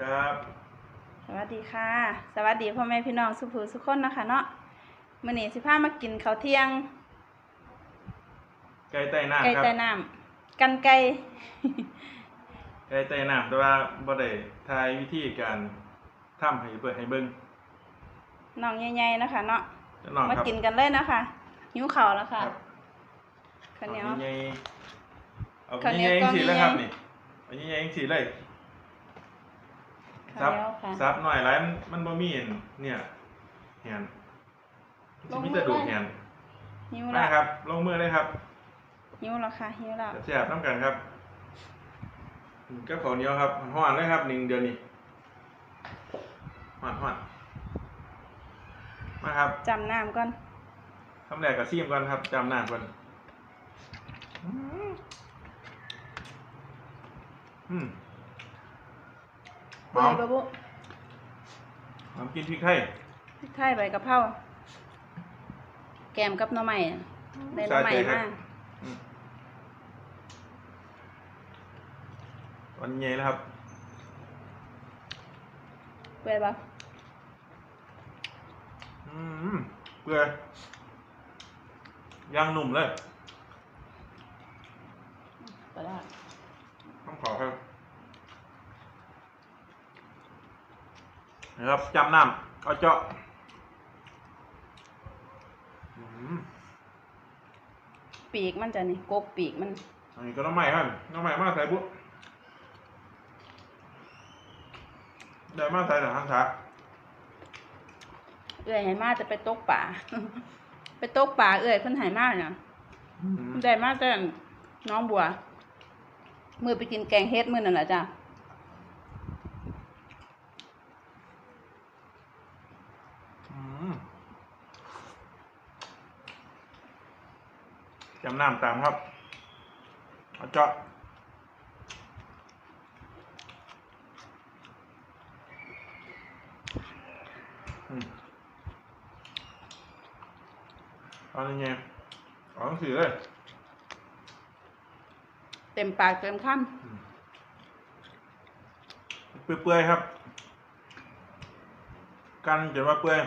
ดีค่ะ สวัสดีพ่อแม่พี่น้องสุภูสุขคนนะคะเนาะมื้อนี้สิพามากินข้าวเที่ยง ไก่ใต้น้ำไก่ครับใต้น้ำกันไก่ ไก่ใต้น้ำแต่ว่าบ่ได้ทายวิธีการทำให้เปิดให้เบิ่งน้องใหญ่ๆนะคะเนาะแล้วน้องมาครับกินกันเลยนะคะหิวข้าวแล้วค่ะครับข้าวเหนียวอาใหญ่เอาข้าวเหนีใหยวญ่ๆจังซี่กล่องเลยครับใหญ่นี่เอาใหญ่ๆจังซี่เลย ข้าวเหนียวค่ะซับหน่อยหลายมันมันบ่มีอันเนี่ยแหนลสิงมืมีอแต่ดูกเลยแหนหิวมาแล้วครับ ลงมือเลยครับหิวแล้วค่ะหิวแล้วแซ่บๆน้ำกันครับอืมกับข้าวเหนียวครับฮ้อนเลยครับหนึ่งเดือนนี้ฮ้อนฮ้อนมาครับจำน้ำก่อนคำแรกกับซีมก่อนครับจำหน้าก่อนอืม อืมหเปื่ออยมบะบุหอมกินพริกไทยพริกไทยใบกะเพราแกมกับหน่อไม้ได้หน่อไม้ใส่ใจครัมาบอืมวันเย็นแล้วครับเปื่อยบะอืมเปื่อยย่างหนุ่มเลยไปแล้วต้องขอครับ นะครับจำน้ำเอาเจาะอืมปีกมันจะนี่กกปีกมันอันนี้ก็น้ำใหม่ครับน้ำใหม่มาใส่บุ๊ได้มาใส่หนังทางขาเอื้อยให้มาจะไปตกป่า ไปตกป่าเอื้อยเพิ่นให้มาเนี่ยได้มาแต่น้องบัว มือไปกินแกงเฮ็ดมื้อนั่นแหละจ้ะ อืม จำน้ำตามครับเอาเจาะอืมเอาอย่างไงเอาหนังสือเลยเต็มปากเต็มคเปื่อยๆครับ กันจนว่าเปื่อย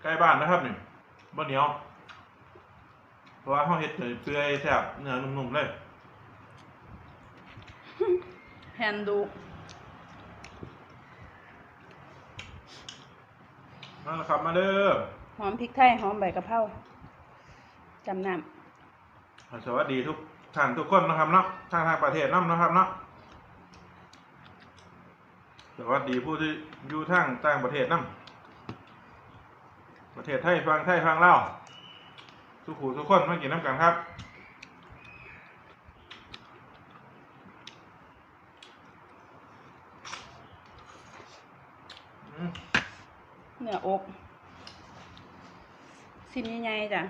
ใกล้ บ้านนะครับนี่บ่เหนียว เพราะว่าเขาเฮ็ดเปื่อยๆแซ่บเนื้อนุ่มๆเลยำแฮนดูนั่นแหละครับมาเด้อหอมพริกไทยหอมใบกะเพราจำน้สวัสดีทุกท่านทุกคนนะครับเนาะทางทางประเทศน้ำนะครับเนาะสวัสดีผู้ที่อยู่ทางต่างประเทศน้ำ ประเทศไทยฟังไทยฟังเล่าวทุกขู่ทุกคนมากินน้ำกันครับอืมำเนื้ออกชิ้นใหญ่ๆจ้ะ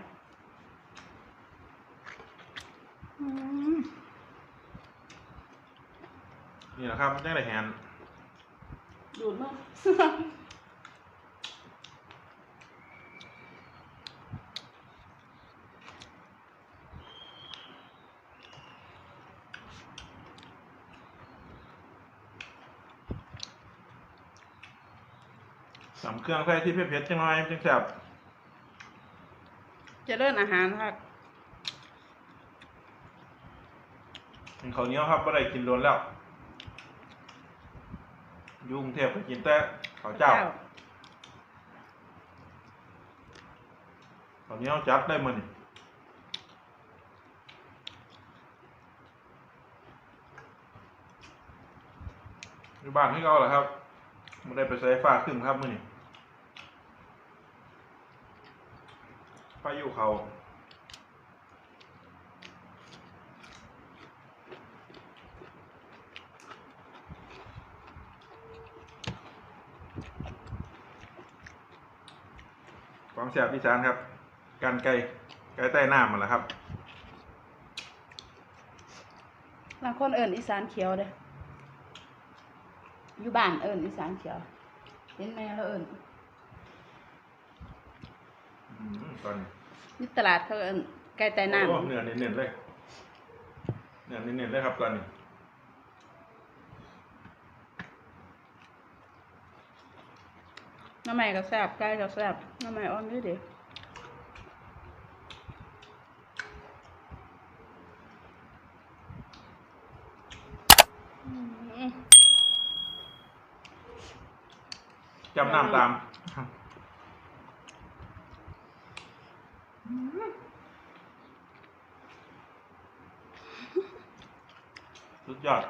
อืมนี่แหละครับมันจังได้แหนดูดมาก สามเครื่องใส่ที่เผ็ดๆจังหน่อยจังแซ่บเจะเลิ่นอาหารค่ะกินข้าวเหนียวครับไม่ได้กินโดนแล้วอยุ่กรุงเทพก็กินแต่ข้าวเจ้าข้าวเหนียวจัดได้มันอยู่บ้านที่เราเหรอครับไม่ได้ไปใส่ฟ้าขึ้นครับมื่อนี้ พายุเขาของแสบอีสานครับ การไก่ไก่ใต้น้ำมันแหละครับบางคนเอิญอีสานเขียวเด้ออยู่บ้านเอิญอีสานเขียว เห็นแม่แล้วเอิญ อืม ตอนนี้นี่ตลาดเขาเอิญไก่ใต้น้ำโอ้เนื้อเน้นๆเลยเนี่ยเน้นๆเลยครับก่อนนี่น้ำใหม่ก็แซ่บไก่ก็แซ่บน้ำใหม่อ่อนด้วยเด็กอืมจำน้ำตาม สุดยอด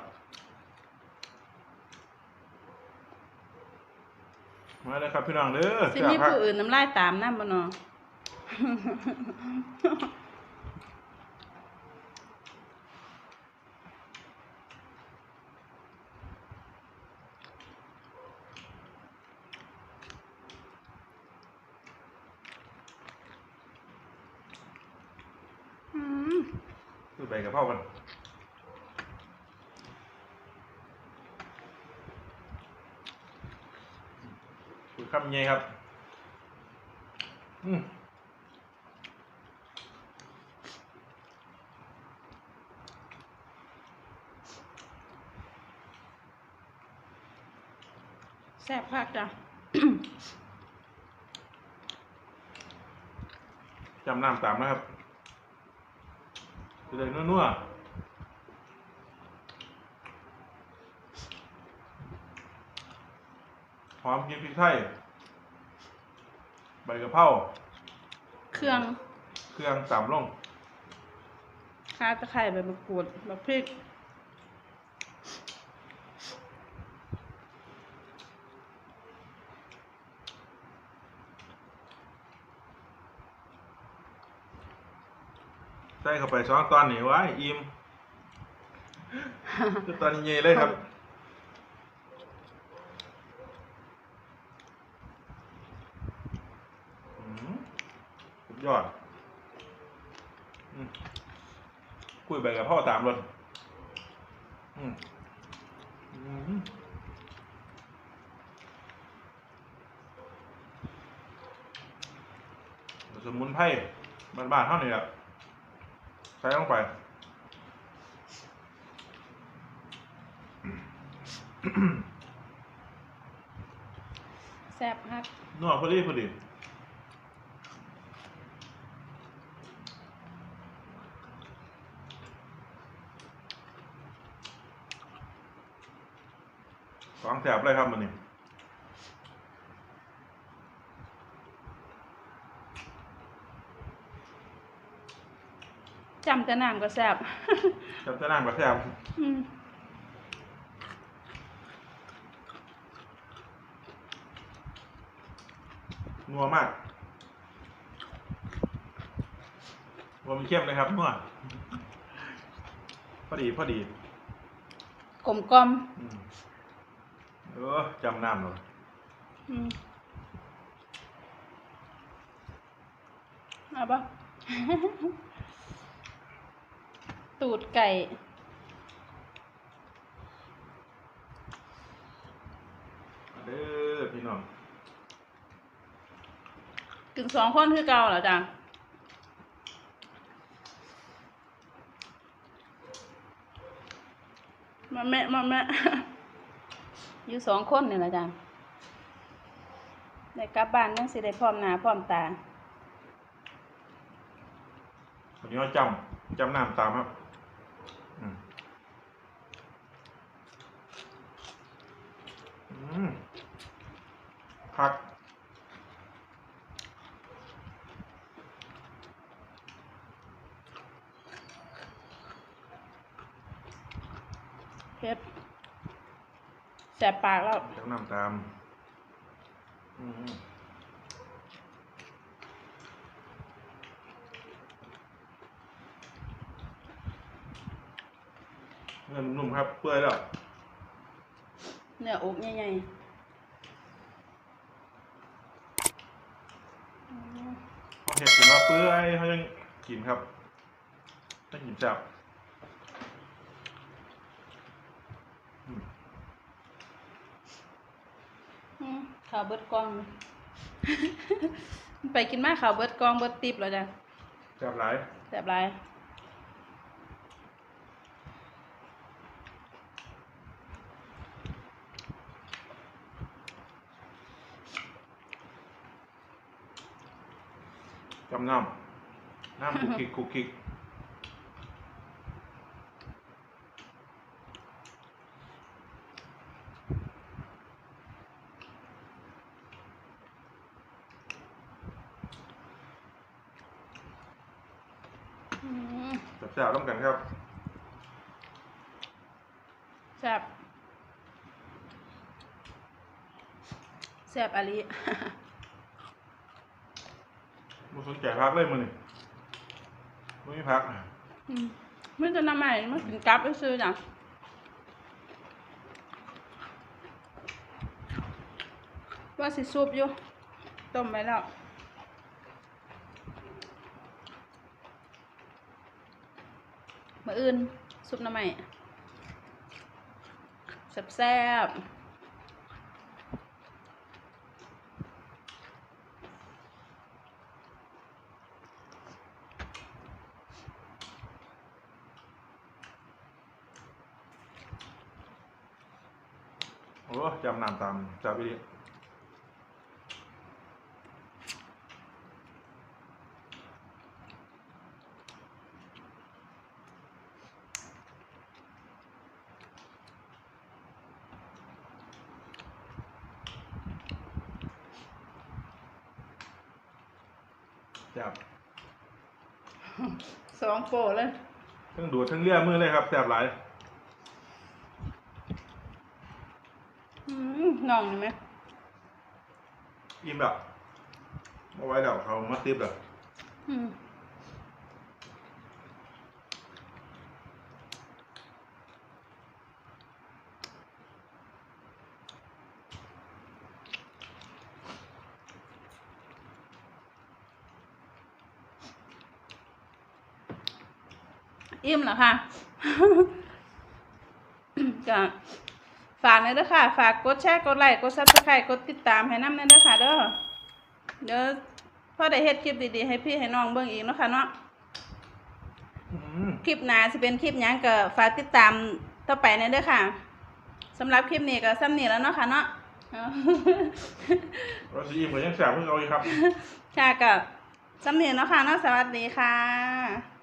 มาเลยครับพี่น้องเด้อสิแซ่บมีผู้อื่นน้ำลายตามน้ำบ่เนาะ คือไปกับพ่อกันคือคำเงี้ยครับ อืมแซ่บมากจ้ะจำน้ำตามนะครับ จะได้นัวๆหอมกินพริกไทย ใบกะเพราเครื่องเครื่องตามลง ข้าตะไคร้ใบมะกรูดมะพริก ใส่เข้าไปสองตอนนี่ว้อิ่มคือตอนเย็นเลยครับอืมสุดยอดอืมคุยไปกับพ่อตามรถอืมอืมสมุนไพรบ้านๆเท่านี้แหละ ส่ลงไปแซ่บมากนัวพอดีพอดีสองแถบเลยครับมันนี่ จำแต่น้ำก็แซ่บจับจะนั่งกับแถบอืมนัวมากนัวมีเข้มเลยครับนัวพอดีพอดีกลมกล่อมอืมเออจำน้ำเลยอืมเอาปะ ตูดไก่ เด้อพี่น้องกินสองคนคือเก่าเหรอจ๊ะมาแม่มาแม่อยู่สองคนนี่แหละจ๊ะได้กลับบ้านนั่งสิได้พร้อมหน้าพร้อมตา วันนี้เราจำจำน้ำตามครับอืมอืม พักเผ็ดแสบปากแล้วจำน้ำตามอืมเงินนุ่มครับ เปื่อยแล้ว เนื้ออกใหญ่ๆอืม เขาเห็ดถึงว่าเปื่อยเขายังกินครับต้องกินจับข่าวเบิดกองไปกินมากข่าวเบิดกองเบิดติบแล้วจ้ะจับหลายแสบหลาย จำน้ำน้ำคุกคิกคุกคิกอืมจับแซ่บๆต้องกันครับแซ่บแซ่บอะลิ สนใจพักเลยมือนี่ไม่พักอืมมันจะนำใหม่มันกินกลับไปซื้อจ้ะว่าสิซุปอยู่ต้มไว้แล้วมาอื่นซุปน้ำใหม่แซ่บโอ้จำน้ำตามจับไปดิจับๆสองโปะเลยทั้งดูดทั้งเลี่ยมือเลยครับแสบหลาย อืม น่องเห็นไหมอิ่มแบบเอาไว้เดี๋ยวเขามาติบแบบอืมอิ่มเหรอคะก็ ฝากเลยเด้อค่ะ ฝากกดแชร์ กดไลค์ กดซับสไครต์กดติดตามให้น้ำเลยเด้อค่ะเด้อ เดี๋ยวพอได้เฮ็ดคลิปดีๆ ให้พี่ให้น้องเบิ่งอีกเนาะค่ะเนาะ อืมคลิปหน้าสิเป็นคลิปหยังก็ฝากติดตามต่อไปในเด้อค่ะสำหรับคลิปนี้ก็ซ้ำนี้แล้วเนาะค่ะเนาะเอา รสอิ่มเหมือนยังแสบเพิ่งเอาอีกครับ ค่ะก็ซ้ำนี้เนาะค่ะเนาะสวัสดีค่ะ